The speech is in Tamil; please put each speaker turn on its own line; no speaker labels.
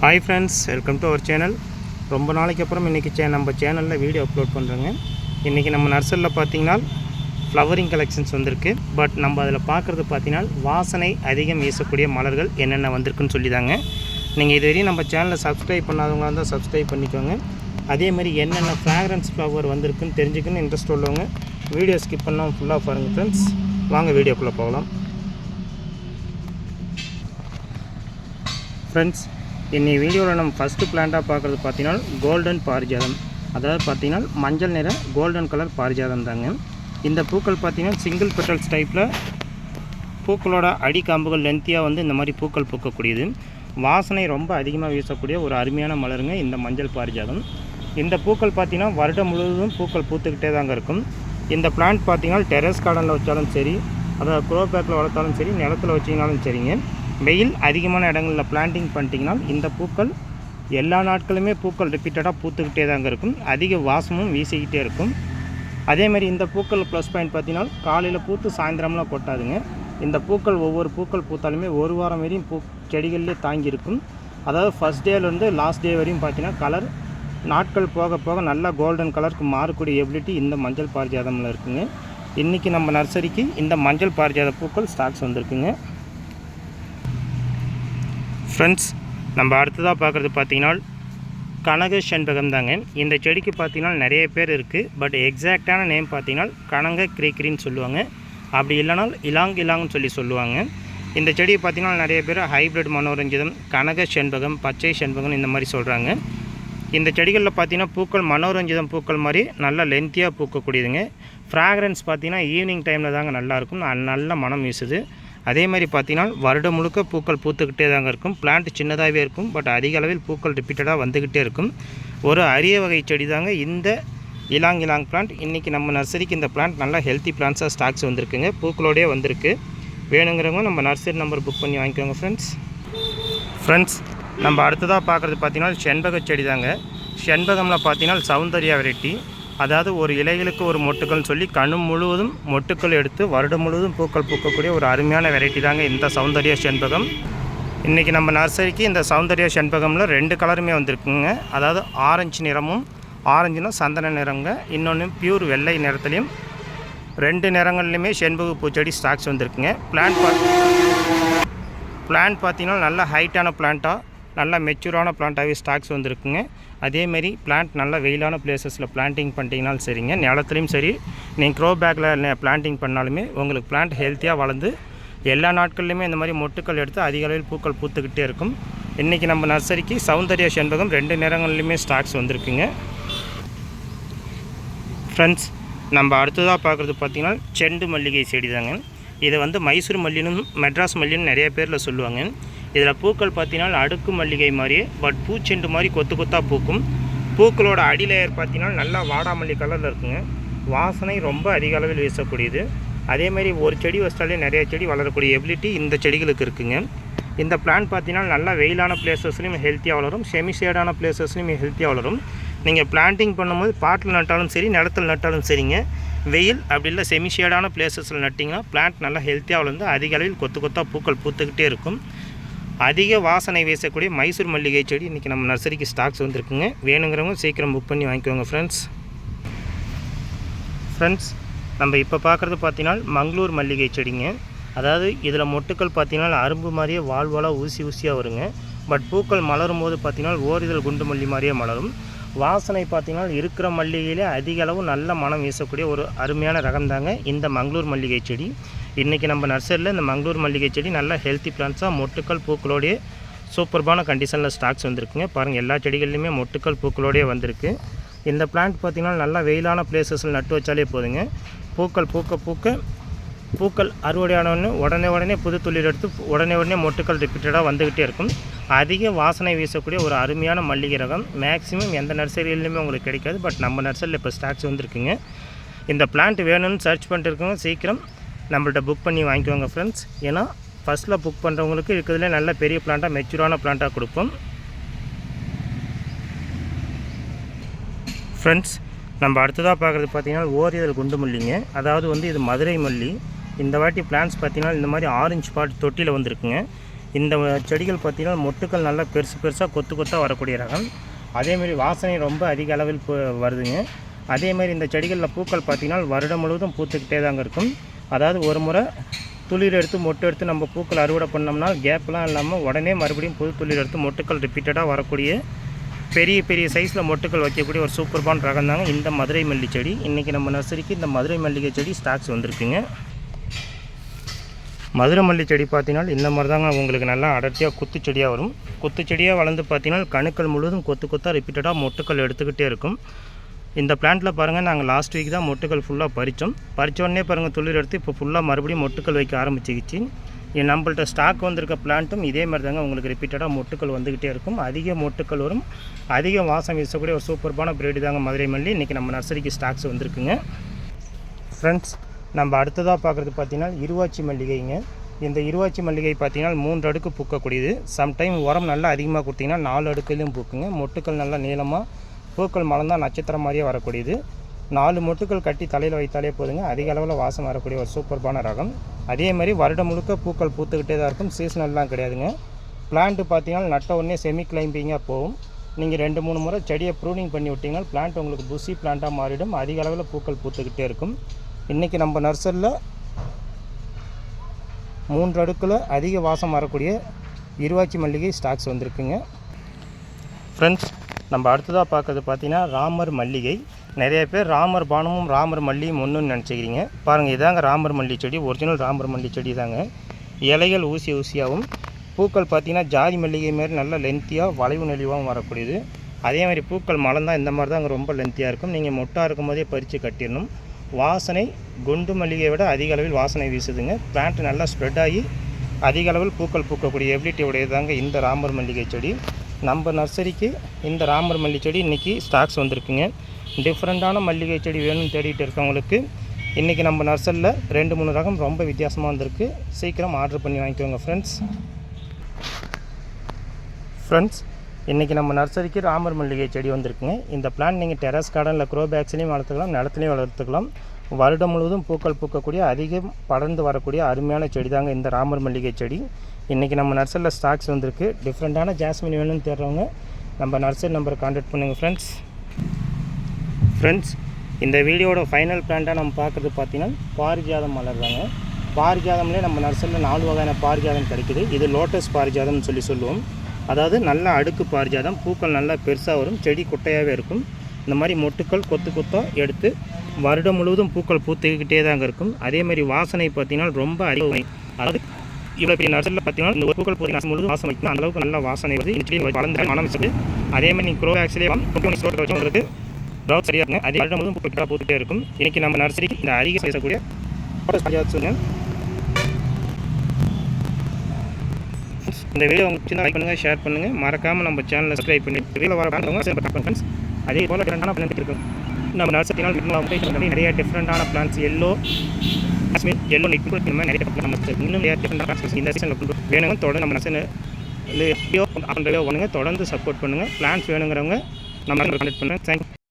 Hi friends welcome to our channel ரொம்ப நாளைக்கு அப்புறம் இன்றைக்கி சே நம்ம சேனலில் வீடியோ அப்லோட் பண்ணுறோங்க இன்றைக்கி நம்ம நர்சரியில் பார்த்தீங்கன்னா ஃப்ளவரிங் கலெக்ஷன்ஸ் வந்திருக்கு. பட் நம்ம அதில் பார்க்குறது பார்த்தீங்கன்னா வாசனை அதிகம் வீசக்கூடிய மலர்கள் என்னென்ன வந்திருக்குன்னு சொல்லி தாங்க நீங்கள் இதுவரையும் நம்ம சேனலை சப்ஸ்கிரைப் பண்ணாதவங்களாக இருந்தால் சப்ஸ்கிரைப் பண்ணிக்கோங்க. அதே மாதிரி என்னென்ன ஃப்ராக்ரன்ஸ் ஃப்ளவர் வந்திருக்குன்னு தெரிஞ்சுக்கணும்னு இன்ட்ரெஸ்ட் உள்ளவங்க வீடியோ ஸ்கிப் பண்ணாமல் ஃபுல்லாக பாருங்கள் ஃப்ரெண்ட்ஸ் வாங்க வீடியோக்குள்ளே போகலாம். ஃப்ரெண்ட்ஸ் இன்னைக்கு வீடியோவில் நம்ம ஃபஸ்ட்டு பிளான்ட்டாக பார்க்குறது பார்த்தீங்கன்னா கோல்டன் பாரிஜாதம் அதாவது பார்த்தீங்கன்னா மஞ்சள் நிற கோல்டன் கலர் பாரிஜாதம் தாங்க. இந்த பூக்கள் பார்த்தீங்கன்னா சிங்கிள் பெட்டல்ஸ் டைப்பில் பூக்களோட அடிக்காம்புகள் லென்த்தியாக வந்து இந்த மாதிரி பூக்கள் பூக்கக்கூடியது. வாசனை ரொம்ப அதிகமாக வீசக்கூடிய ஒரு அருமையான மலருங்க இந்த மஞ்சள் பாரிஜாதம் இந்த பூக்கள் பார்த்திங்கன்னா வருடம் முழுவதும் பூக்கள் பூத்துக்கிட்டே தாங்க இருக்கும். இந்த பிளான்ட் பார்த்தீங்கன்னா டெரஸ் கார்டனில் வச்சாலும் சரி அதாவது க்ரோ பேக்கில் வளர்த்தாலும் சரி நிலத்தில் வச்சிங்கனாலும் சரிங்க. வெயில் அதிகமான இடங்களில் பிளான்டிங் பண்ணிட்டீங்கன்னா இந்த பூக்கள் எல்லா நாட்களுமே பூக்கள் ரிப்பீட்டடாக பூத்துக்கிட்டே தாங்க இருக்கும். அதிக வாசமும் வீசிக்கிட்டே இருக்கும். அதேமாதிரி இந்த பூக்கள் ப்ளஸ் பாயிண்ட் பார்த்தீங்கன்னா காலையில் பூத்து சாயந்தரம்லாம் கொட்டாதுங்க. இந்த பூக்கள் ஒவ்வொரு பூக்கள் பூத்தாலுமே ஒரு வாரம் வரையும் பூ செடிகள்லேயே தாங்கியிருக்கும் அதாவது ஃபஸ்ட் டேலேருந்து லாஸ்ட் டே வரையும் பார்த்தீங்கன்னா கலர் நாட்கள் போக போக நல்லா கோல்டன் கலருக்கு மாறக்கூடிய எபிலிட்டி இந்த மஞ்சள் பாரிஜாதமில் இருக்குங்க. இன்றைக்கி நம்ம நர்சரிக்கு இந்த மஞ்சள் பாரிஜாத பூக்கள் ஸ்டாக்ஸ் வந்திருக்குங்க. ஃப்ரெண்ட்ஸ் நம்ம அடுத்ததாக பார்க்குறது பார்த்தீங்கன்னா கனக செண்பகம் தாங்க. இந்த செடிக்கு பார்த்தீங்கன்னா நிறைய பேர் இருக்குது பட் எக்ஸாக்டான நேம் பார்த்தீங்கன்னா கனக கிரேக்கிரின்னு சொல்லுவாங்க. அப்படி இல்லைனால் இலாங் இலாங்னு சொல்லி சொல்லுவாங்க. இந்த செடியை பார்த்தீங்கன்னா நிறைய பேர் ஹைப்ரிட் மனோரஞ்சிதம் கனக செண்பகம் பச்சை செண்பகம் இந்த மாதிரி சொல்கிறாங்க இந்த செடிகளில் பார்த்தீங்கன்னா பூக்கள் மனோரஞ்சிதம் பூக்கள் மாதிரி நல்லா லென்த்தியாக பூக்கக்கூடியதுங்க. ஃப்ராக்ரன்ஸ் பார்த்தீங்கன்னா ஈவினிங் டைமில் தாங்க நல்லாயிருக்கும் நல்ல மனம் வீசுது. அதே மாதிரி பார்த்தீங்கன்னா வருடம் முழுக்க பூக்கள் பூத்துக்கிட்டே தாங்க இருக்கும். பிளான்ட் சின்னதாகவே இருக்கும் பட் அதிக அளவில் பூக்கள் ரிப்பீட்டடாக வந்துக்கிட்டே இருக்கும். ஒரு அரிய வகை செடி தாங்க இந்த இலாங் இலாங் பிளான்ட் இன்றைக்கி நம்ம நர்சரிக்கு இந்த பிளான்ட் நல்லா ஹெல்த்தி பிளான்ஸாக ஸ்டாக்ஸ் வந்திருக்குங்க. பூக்களோடயே வந்திருக்கு. வேணுங்கிறவங்க நம்ம நர்சரி நம்பர் புக் பண்ணி வாங்கிக்கோங்க ஃப்ரெண்ட்ஸ் ஃப்ரெண்ட்ஸ் நம்ம அடுத்ததாக பார்க்குறது பார்த்திங்கன்னா செண்பக செடி தாங்க செண்பகமில் பார்த்தீங்கன்னா சௌந்தர்யா வெரைட்டி அதாவது ஒரு இலைகளுக்கு ஒரு மொட்டுக்கள்னு சொல்லி கண் முழுவதும் மொட்டுக்கள் எடுத்து வருடம் முழுவதும் பூக்கள் பூக்கக்கூடிய ஒரு அருமையான வெரைட்டி தாங்க இந்த சௌந்தர்ய செண்பகம். இன்றைக்கி நம்ம நர்சரிக்கு இந்த சௌந்தர்ய செண்பகமில் ரெண்டு கலருமே வந்திருக்குங்க. அதாவது ஆரஞ்சு நிறமும் ஆரஞ்சுனா சந்தன நிறங்க இன்னொன்று பியூர் வெள்ளை நிறத்துலையும் ரெண்டு நிறங்கள்லையுமே செண்பக பூச்செடி ஸ்டாக்ஸ் வந்திருக்குங்க. பிளான்ட் பார்த்து பிளான்ட் பார்த்தீங்கன்னா நல்ல ஹைட்டான பிளான்ட்டாக நல்ல மெச்சூரான பிளான்ட்டாகவே ஸ்டாக்ஸ் வந்திருக்குங்க. அதேமாரி பிளான்ட் நல்ல வெயிலான பிளேசஸில் பிளான்டிங் பண்ணிட்டீங்கனாலும் சரிங்க. நிலத்துலையும் சரி. நீங்கள் க்ரோ பேக்கில் பிளான்டிங் பண்ணாலுமே உங்களுக்கு பிளான்ட் ஹெல்த்தியாக வளர்ந்து எல்லா நாட்கள்லையுமே இந்த மாதிரி மொட்டுக்கள் எடுத்து அதிக அளவில் பூக்கள் பூத்துக்கிட்டே இருக்கும். இன்றைக்கி நம்ம நர்சரிக்கு சௌந்தர்ய செண்பகம் ரெண்டு நேரங்கள்லையுமே ஸ்டாக்ஸ் வந்திருக்குங்க. ஃப்ரெண்ட்ஸ் நம்ம அடுத்ததாக பார்க்குறது பார்த்திங்கன்னா செண்டு மல்லிகை செடி தாங்க இதை வந்து மைசூர் மல்லினும் மெட்ராஸ் மல்லின்னு நிறைய பேரில் சொல்லுவாங்க. இதில் பூக்கள் பார்த்தீங்கன்னா அடுக்கு மல்லிகை மாதிரியே பட் பூச்செண்டு மாதிரி கொத்து கொத்தாக பூக்கும். பூக்களோட அடிலேயர் பார்த்தீங்கன்னா நல்லா வாடாமல்லி கலரில் இருக்குங்க. வாசனை ரொம்ப அதிக அளவில் வீசக்கூடியது. அதேமாதிரி ஒரு செடி வச்சிட்டாலே நிறைய செடி வளரக்கூடிய எபிலிட்டி இந்த செடிகளுக்கு இருக்குங்க. இந்த பிளான்ட் பார்த்தீங்கன்னா நல்லா வெயிலான பிளேசஸ்லையும் ஹெல்த்தியாக வளரும். செமி ஷேடான பிளேசஸ்லையும் ஹெல்த்தியாக வளரும். நீங்கள் பிளான்டிங் பண்ணும்போது பாட்டில் நட்டாலும் சரி நிலத்தில் நட்டாலும் சரிங்க. வெயில் அப்படி இல்லை செமி ஷேடான பிளேசஸில் நட்டிங்கன்னா பிளான்ட் நல்லா ஹெல்த்தியாக வளர்ந்து அதிக அளவில் கொத்து கொத்தாக பூக்கள் பூத்துக்கிட்டே இருக்கும். அதிக வாசனை வீசக்கூடிய மைசூர் மல்லிகை செடி. இன்றைக்கி நம்ம நர்சரிக்கு ஸ்டாக்ஸ் வந்திருக்குங்க. வேணுங்கிறவங்க சீக்கிரம் புக் பண்ணி வாங்கிக்கோங்க ஃப்ரெண்ட்ஸ் ஃப்ரெண்ட்ஸ் நம்ம இப்போ பார்க்குறது பார்த்தீங்கன்னா மங்களூர் மல்லிகை செடிங்க. அதாவது இதில் மொட்டுக்கள் பார்த்தீங்கன்னா அரும்பு மாதிரியே வாழ்வாலாக ஊசி ஊசியாக வருங்க. பட் பூக்கள் மலரும் போது பார்த்தீங்கன்னா ஓரிதழ் குண்டு மல்லி மாதிரியே மலரும். வாசனை பார்த்தீங்கன்னா இருக்கிற மல்லிகையிலே அதிக அளவு நல்ல மனம் வீசக்கூடிய ஒரு அருமையான ரகம் தாங்க இந்த மங்களூர் மல்லிகை செடி. இன்றைக்கி நம்ம நர்சரியில் இந்த மங்களூர் மல்லிகை செடி நல்ல ஹெல்த்தி பிளான்ஸாக மொட்டுக்கள் பூக்களோடைய சூப்பர்பான கண்டிஷனில் ஸ்டாக்ஸ் வந்திருக்குங்க. பாருங்கள் எல்லா செடிகள்லையுமே மொட்டுக்கள் பூக்களோடையே வந்திருக்கு. இந்த பிளான்ட் பார்த்திங்கன்னா நல்லா வெயிலான பிளேசஸில் நட்டு வச்சாலே போதுங்க. பூக்கள் பூக்க பூக்க பூக்கள் அறுவடையானவொன்னே உடனே உடனே புது துளிர் எடுத்து உடனே உடனே மொட்டுக்கள் ரிப்பீட்டடாக வந்துக்கிட்டே இருக்கும். அதிக வாசனை வீசக்கூடிய ஒரு அருமையான மல்லிகை ரகம். மேக்ஸிமம் எந்த நர்சரியிலுமே உங்களுக்கு கிடைக்காது. பட் நம்ம நர்சரியில் இப்போ ஸ்டாக்ஸ் வந்துருக்குங்க. இந்த பிளான்ட் வேணும்னு சர்ச் பண்ணிட்டு இருக்கவங்க சீக்கிரம் நம்மள்ட்ட புக் பண்ணி வாங்கிக்கோங்க ஃப்ரெண்ட்ஸ் ஏன்னா ஃபஸ்ட்டில் புக் பண்ணுறவங்களுக்கு இருக்கிறதுலே நல்ல பெரிய பிளான்ட்டாக மெச்சூரான பிளான்ட்டாக கொடுப்போம். ஃப்ரெண்ட்ஸ் நம்ம அடுத்ததாக பார்க்குறது பார்த்திங்கன்னா ஓரியதல் குண்டு மல்லிங்க. அதாவது வந்து இது மதுரை மல்லி. இந்த வாட்டி பிளான்ஸ் பார்த்தீங்கன்னா இந்த மாதிரி ஆரஞ்சு பாட் தொட்டியில் வந்திருக்குங்க. இந்த செடிகள் பார்த்திங்கன்னா மொட்டுக்கள் நல்லா பெருசு பெருசாக கொத்து கொத்தாக வரக்கூடிய ரகம். அதேமாரி வாசனை ரொம்ப அதிக அளவில் வருதுங்க. அதேமாரி இந்த செடிகளில் பூக்கள் பார்த்திங்கன்னா வருடம் முழுவதும் பூத்துக்கிட்டே தாங்க இருக்கும். அதாவது ஒரு முறை துளிர் எடுத்து மொட்டு எடுத்து நம்ம பூக்கள் அறுவடை பண்ணோம்னா கேப்லாம் இல்லாமல் உடனே மறுபடியும் புது துளிர் எடுத்து மொட்டுக்கள் ரிப்பீட்டடாக வரக்கூடிய பெரிய பெரிய சைஸில் மொட்டுக்கள் வைக்கக்கூடிய ஒரு சூப்பர்பான் ரகம் தாங்க இந்த மதுரை மல்லி செடி. இன்றைக்கி நம்ம நர்சரிக்கு இந்த மதுரை மல்லிகை செடி ஸ்டாக்ஸ் வந்திருக்குங்க. மதுரை மல்லி செடி பார்த்தீங்கன்னா இந்த மாதிரி தாங்க உங்களுக்கு நல்லா அடர்த்தியாக குத்து செடியாக வரும். குத்து செடியாக வளர்ந்து பார்த்தீங்கன்னா கணுக்கள் முழுவதும் கொத்து கொத்தாக ரிப்பீட்டடாக மொட்டுக்கள் எடுத்துக்கிட்டே இருக்கும். இந்த பிளான்ட்டில் பாருங்கள் நாங்கள் லாஸ்ட் வீக் தான் மொட்டுக்கள் ஃபுல்லாக பறித்தோம் பறிச்ச உடனே பாருங்கள் துளிர் எடுத்து இப்போ ஃபுல்லாக மறுபடியும் மொட்டுக்கள் வைக்க ஆரம்பிச்சிக்கிச்சு. நம்மள்கிட்ட நம்மள்ட்ட ஸ்டாக் வந்திருக்க பிளான்ட்டும் இதே மாதிரி தாங்க உங்களுக்கு ரிப்பீட்டடாக மொட்டுக்கள் வந்துக்கிட்டே இருக்கும். அதிக மொட்டுக்கள் வரும். அதிக வாசம் வீசக்கூடிய ஒரு சூப்பர்பான பிரீடு தாங்க மதுரை மல்லி. இன்றைக்கி நம்ம நர்சரிக்கு ஸ்டாக்ஸ் வந்திருக்குங்க. ஃப்ரெண்ட்ஸ் நம்ம அடுத்ததாக பார்க்குறது பார்த்தீங்கன்னா இருவாச்சி மல்லிகைங்க. இந்த இருவாச்சி மல்லிகை பார்த்தீங்கன்னா மூன்று அடுக்கு பூக்கக்கூடியது. சம்டைம் உரம் நல்லா அதிகமாக கொடுத்தீங்கன்னா நாலு அடுக்குலையும் பூக்குங்க. மொட்டுக்கள் நல்லா நீளமாக பூக்கள் மலர்ந்தால் நட்சத்திரம் மாதிரியே வரக்கூடியது. நாலு மொட்டுக்கள் கட்டி தலையில் வைத்தாலே போதுங்க. அதிக அளவில் வாசம் வரக்கூடிய ஒரு சூப்பர்பான ரகம். அதே மாதிரி வருடம் முழுக்க பூக்கள் பூத்துக்கிட்டே தான் இருக்கும். சீசனல்லாம் கிடையாதுங்க. பிளான்ட்டு பார்த்தீங்கன்னா நட்ட உடனே செமி கிளைம்பிங்காக போகும். நீங்கள் ரெண்டு மூணு முறை செடியை ப்ரூனிங் பண்ணி விட்டீங்கன்னா பிளான்ட் உங்களுக்கு புஷி பிளான்ட்டாக மாறிடும். அதிக அளவில் பூக்கள் பூத்துக்கிட்டே இருக்கும். இன்றைக்கி நம்ம நர்சரியில் மூன்று அடுக்கில் அதிக வாசம் வரக்கூடிய இருவாச்சி மல்லிகை ஸ்டாக்ஸ் வந்திருக்குங்க. ஃப்ரெண்ட்ஸ் நம்ம அடுத்ததாக பார்க்குறது பார்த்திங்கன்னா ராமர் மல்லிகை. நிறைய பேர் ராமர் பானமும் ராமர் மல்லியும் ஒன்றுன்னு நினச்சிக்கிறீங்க. பாருங்கள் இதாங்க ராமர் மல்லி செடி. ஒரிஜினல் ராமர் மல்லி செடி தாங்க. இலைகள் ஊசி ஊசியாகவும் பூக்கள் பார்த்திங்கன்னா ஜாதி மல்லிகை மாரி நல்லா லென்த்தியாக வளைவு நெளிவாகவும் வரக்கூடியது. அதே மாதிரி பூக்கள் மலர்ந்தால் இந்த மாதிரி தாங்க ரொம்ப லென்த்தியாக இருக்கும். நீங்கள் மொட்டாக இருக்கும் போதே பறித்து கட்டிடணும். வாசனை குண்டு மல்லிகையை விட அதிக அளவில் வாசனை வீசுதுங்க. பிளான்ட் நல்லா ஸ்ப்ரெட் ஆகி அதிக அளவில் பூக்கள் பூக்கக்கூடிய எபிலிட்டி உடையதாங்க இந்த ராமர் மல்லிகை செடி. நம்ம நர்சரிக்கு இந்த ராமர் மல்லிகை செடி இன்றைக்கி ஸ்டாக்ஸ் வந்திருக்குங்க. டிஃப்ரெண்ட்டான மல்லிகை செடி வேணும்னு தேடிட்டு இருக்கவங்களுக்கு இன்றைக்கி நம்ம நர்சரியில் ரெண்டு மூணு ரகம் ரொம்ப வித்தியாசமாக வந்திருக்கு. சீக்கிரம் ஆர்டர் பண்ணி வாங்கிக்கோங்க ஃப்ரெண்ட்ஸ் ஃப்ரெண்ட்ஸ் இன்றைக்கி நம்ம நர்சரிக்கு ராமர் மல்லிகை செடி வந்திருக்குங்க. இந்த பிளான் நீங்கள் டெரஸ் கார்டனில் க்ரோ பேக்ஸ்லேயும் வளர்த்துக்கலாம் நிலத்துலையும் வளர்த்துக்கலாம். வருடம் முழுவதும் பூக்கள் பூக்கக்கூடிய அதிகம் படர்ந்து வரக்கூடிய அருமையான செடி தாங்க இந்த ராமர் மல்லிகை செடி. இன்றைக்கி நம்ம நர்சரியில் ஸ்டாக்ஸ் வந்திருக்கு. டிஃப்ரெண்ட்டான ஜாஸ்மின் வேணும்னு தேடுறவங்க நம்ம நர்சரி நம்பரை காண்டாக்ட் பண்ணுங்கள் ஃப்ரெண்ட்ஸ் ஃப்ரெண்ட்ஸ் இந்த வீடியோட ஃபைனல் பிளான்ட்டாக நம்ம பார்க்குறது பார்த்திங்கன்னா பாரிஜாதம் மலர் தாங்க. பாரிஜாதம்லேயே நம்ம நர்சரியில் நாலு வகையான பாரிஜாதம் கிடைக்குது. இது லோட்டஸ் பாரிஜாதம்னு சொல்லி சொல்லுவோம். அதாவது நல்லா அடுக்கு பாரிஜாதம் பூக்கள் நல்லா பெருசாக வரும் செடி குட்டையாகவே இருக்கும். இந்த மாதிரி மொட்டுக்கள் கொத்து கொத்தாக எடுத்து வருடம் முழுவதும் பூக்கள் பூத்துக்கிட்டே தாங்க இருக்கும். அதே மாதிரி வாசனை பார்த்தீங்கன்னா ரொம்ப அதிகம். அதாவது இவ்வளோ பெரிய நர்சரியில் பார்த்தீங்கன்னா இந்த பூக்கள் பூத்தி முழுவதும் வாசம் வைக்கும் அந்த அளவுக்கு நல்லா வாசனை வருது. இந்த செடி வளர்ந்து மனம் வச்சது அதே மாதிரி நீங்கள் க்ரோ ஆக்சுவலி ஸ்டோர் வச்சு உங்களுக்கு க்ரௌத் சரியாக இருக்குங்க. அதே வருடம் முழுவதும் பூக்கள் பூத்துட்டே இருக்கும். இன்றைக்கி நம்ம நர்சரிக்கு இந்த அதிக பேசக்கூடிய இந்த வீடியோ உங்களுக்கு லைக் பண்ணுங்கள் ஷேர் பண்ணுங்கள் மறக்காமல் நம்ம சேனலை சப்ஸ்கிரைப் பண்ணி வீடியோ வர ஃப்ரெண்ட்ஸ் அதே போல் டிஃப்ரெண்டான பிளான் இருக்கும் நம்ம நர்சத்தினால் பண்ணி நிறைய டிஃப்ரெண்டான பிளான்ஸ் எல்லோ காஷ்மீர் எல்லோ நிட் இந்த மாதிரி நிறைய நம்ம இன்னும் நிறைய டிஃப்ரெண்டான பிளான்ஸ் இந்த சீசனில் வேணுங்க தொடர்ந்து நம்ம நர்சரி வீடியோ பண்ணுங்க தொடர்ந்து சப்போர்ட் பண்ணுங்கள் பிளான்ஸ் வேணுங்கிறவங்க நம்ம கான்டெக்ட் பண்ணுறேன் தேங்க்யூ